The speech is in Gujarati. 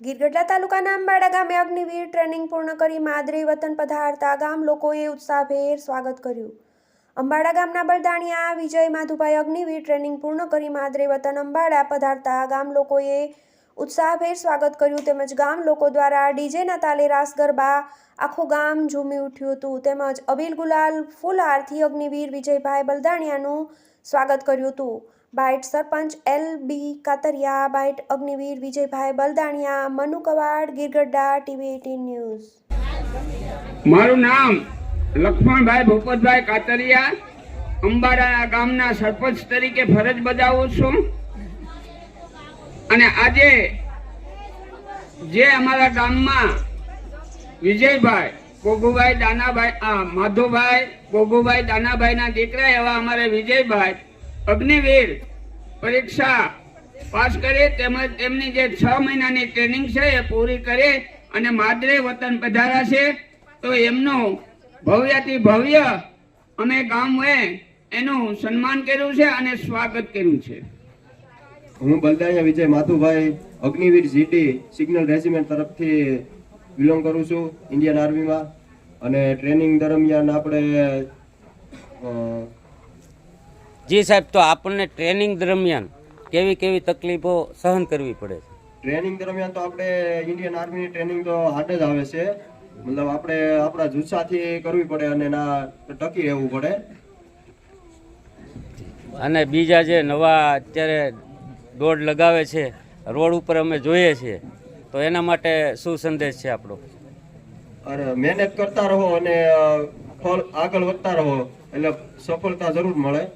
ગીરગઢડા તાલુકાના અંબાડા ગામે અગ્નિવીર ટ્રેનિંગ પૂર્ણ કરી માદરે વતન પધારતા ગામ લોકોએ ઉત્સાહભેર સ્વાગત કર્યું. અંબાડા ગામના બળદાણિયા વિજય માધુભાઈ અગ્નિવીર ટ્રેનિંગ પૂર્ણ કરી માદરે વતન અંબાડા પધારતા ગામ લોકોએ ઉત્સાહભેર સ્વાગત કર્યું તેમજ ગામ લોકો દ્વારા ડીજેના તાલે રાસ ગરબા, આખું ગામ ઝૂમી ઉઠ્યું હતું. તેમજ અબીલ ગુલાલ, ફૂલ ફૂલહારથી અગ્નિવીર, વિજયભાઈ બલદાણિયાનું સ્વાગત કર્યું હતું. Bite sarpanch L B Katariya, bite Agniveer, Vijaybhai Baldaniya, Manu Kavad, Girgadhada, TV eighteen news. મારું નામ લક્ષ્મણભાઈ ભૂપતભાઈ કાતરિયા. અંબાડા ગામના સરપંચ તરીકે ફરજ બજાવું છું. અને આજે જે અમારા ગામમાં વિજયભાઈ, ગોગુભાઈ દાનાભાઈ માધુભાઈ, ગોગુભાઈ દાનાભાઈના દીકરા એવા અમારે વિજયભાઈ, અગ્નિવીર પરીક્ષા પાસ કરે, તેમજ તેમની જે છ મહિનાની ટ્રેનિંગ છે એ પૂરી કરે અને માદરે વતન પધારા છે. તો એમનું ભવ્યથી ભવ્ય અમે ગામએ એનું સન્માન કર્યું છે અને સ્વાગત કર્યું છે. હું Baldaniya Vijay Mathubhai Agniveer GT signal regiment તરફથી બિલોંગ કરું છું ઇન્ડિયન આર્મીમાં. અને ટ્રેનિંગ દરમિયાન આપણે જી સાહેબ તો આપણને ટ્રેનિંગ દરમિયાન કેવી કેવી તકલીફો સહન કરવી પડે છે? ટ્રેનિંગ દરમિયાન તો આપણે ઇન્ડિયન આર્મીની ટ્રેનિંગ તો હાર્ડ જ આવે છે. મતલબ આપણે આપણા જુસ્સાથી કરવી પડે અને એના ટકી રહેવું પડે. અને બીજા જે નવા અત્યારે દોડ લગાવે છે, રોડ ઉપર અમે જોઈએ છીએ, તો એના માટે શું સંદેશ છે આપણો? અરે, મહેનત કરતા રહો અને ફળ આગળ વધતા રહો, એટલે સફળતા જરૂર મળે.